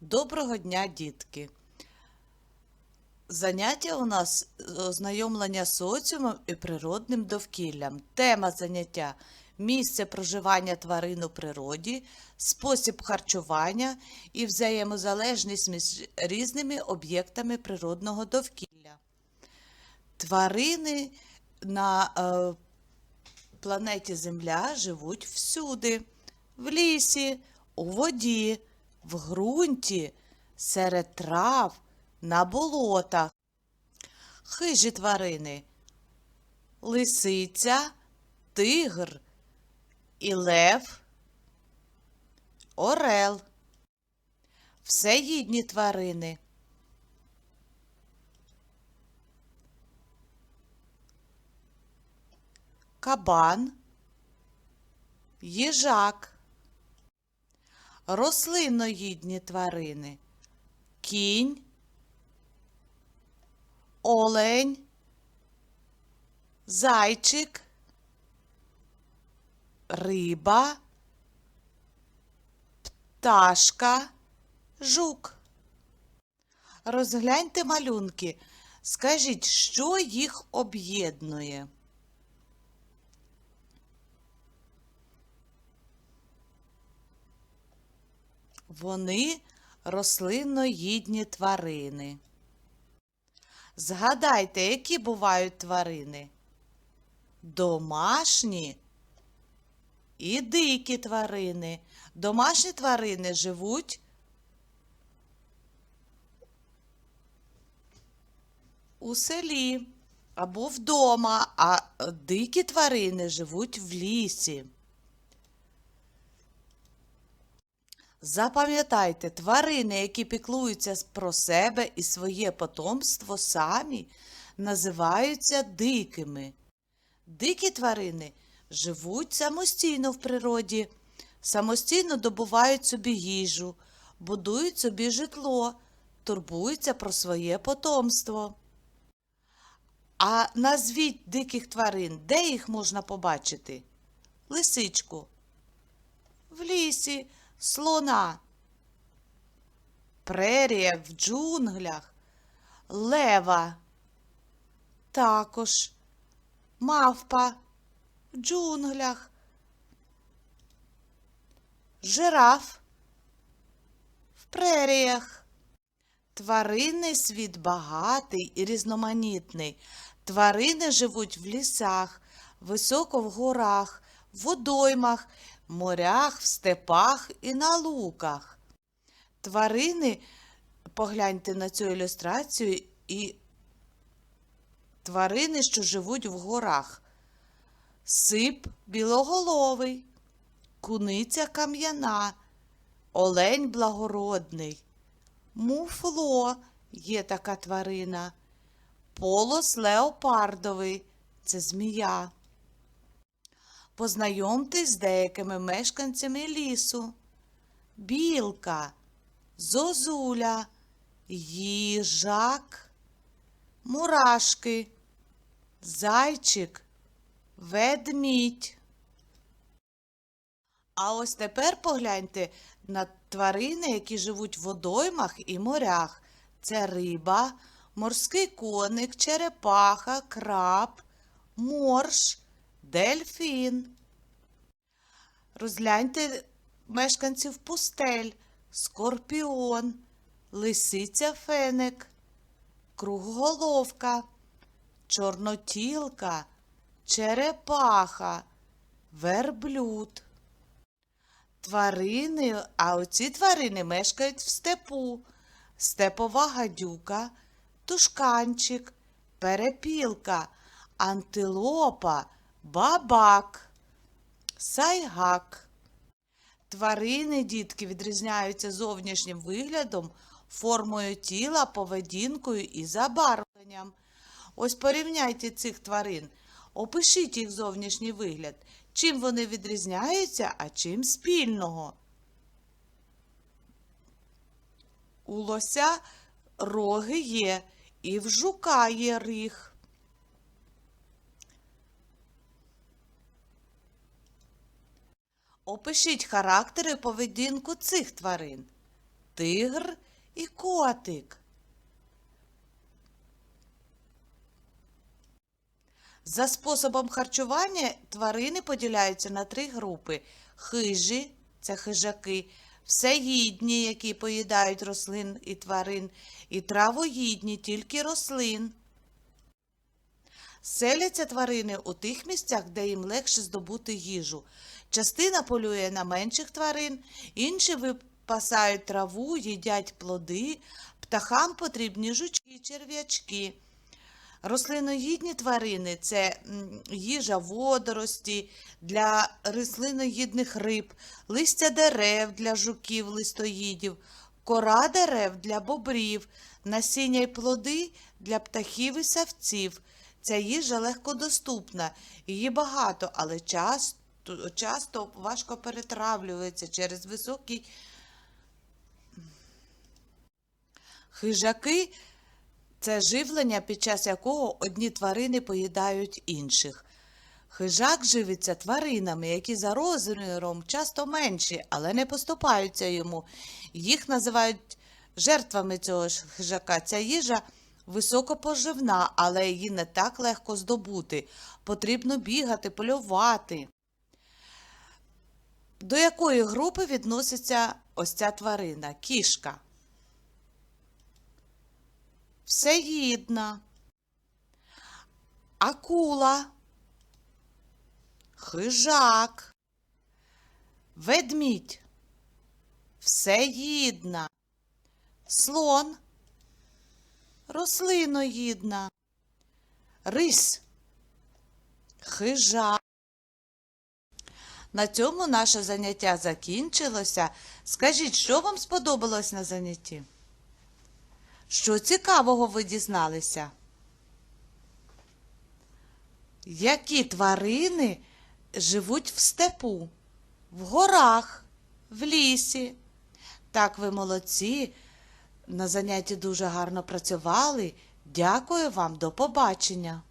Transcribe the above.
Доброго дня, дітки! Заняття у нас ознайомлення з соціумом і природним довкіллям. Тема заняття місце проживання тварин у природі, спосіб харчування і взаємозалежність між різними об'єктами природного довкілля. Тварини на е, планеті Земля живуть всюди, в лісі, у воді, в ґрунті, серед трав, на болотах. Хижі тварини лисиця, тигр і лев, орел. Всеїдні тварини. Кабан, їжак, рослинноїдні тварини, кінь, олень, зайчик, риба, пташка, жук. Розгляньте малюнки. Скажіть, що їх об'єднує? Вони рослинноїдні тварини. Згадайте, які бувають тварини? Домашні і дикі тварини. Домашні тварини живуть у селі або вдома, а дикі тварини живуть в лісі. Запам'ятайте, тварини, які піклуються про себе і своє потомство самі, називаються дикими. Дикі тварини живуть самостійно в природі, самостійно добувають собі їжу, будують собі житло, турбуються про своє потомство. А назвіть диких тварин, де їх можна побачити? Лисичку. В лісі слона, прерія в джунглях, лева, також. Мавпа в джунглях, жираф в преріях. Тваринний світ багатий і різноманітний. Тварини живуть в лісах, високо в горах, в водоймах, морях, в степах і на луках. Тварини, погляньте на цю ілюстрацію, і тварини, що живуть в горах. Сип білоголовий, куниця кам'яна, олень благородний, муфло є така тварина, полос леопардовий це змія. Познайомтесь з деякими мешканцями лісу. Білка, зозуля, їжак, мурашки, зайчик, ведмідь. А ось тепер погляньте на тварини, які живуть в водоймах і морях. Це риба, морський коник, черепаха, краб, морж, дельфін. Розгляньте мешканців пустель, скорпіон, лисиця феник, круглоголовка, чорнотілка, черепаха, верблюд. Тварини, а оці тварини мешкають в степу, степова гадюка, тушканчик, перепілка, антилопа, бабак, сайгак. Тварини, дітки, відрізняються зовнішнім виглядом, формою тіла, поведінкою і забарвленням. Ось порівняйте цих тварин, опишіть їх зовнішній вигляд. Чим вони відрізняються, а чим спільного. У лося роги є, і в жука є ріг. Опишіть характер і поведінку цих тварин. тигр і котик. За способом харчування тварини поділяються на три групи: хижі це хижаки, всеїдні, які поїдають рослин і тварин, і травоїдні, тільки рослин. Селяться тварини у тих місцях, де їм легше здобути їжу. Частина полює на менших тварин, інші випасають траву, їдять плоди, птахам потрібні жучки, черв'ячки. Рослиноїдні тварини це їжа водорості для рослиноїдних риб, листя дерев для жуків, листоїдів, кора дерев для бобрів, насіння й плоди для птахів і савців. Ця їжа легкодоступна, її багато, але часто, часто важко перетравлюється через високий Хижаки це живлення, під час якого одні тварини поїдають інших. Хижак живиться тваринами, які за розміром часто менші, але не поступаються йому. Їх називають жертвами цього хижака. Ця їжа високопоживна, але її не так легко здобути. Потрібно бігати, полювати. До якої групи відноситься ось ця тварина? Кішка. Всеїдна. Акула. Хижак. Ведмідь. Всеїдна. Слон. Рослиноїдна. Рись. Хижак. На цьому наше заняття закінчилося. Скажіть, що вам сподобалось на занятті? Що цікавого ви дізналися? Які тварини живуть в степу, в горах, в лісі? Так, ви молодці. На занятті дуже гарно працювали. Дякую вам, до побачення.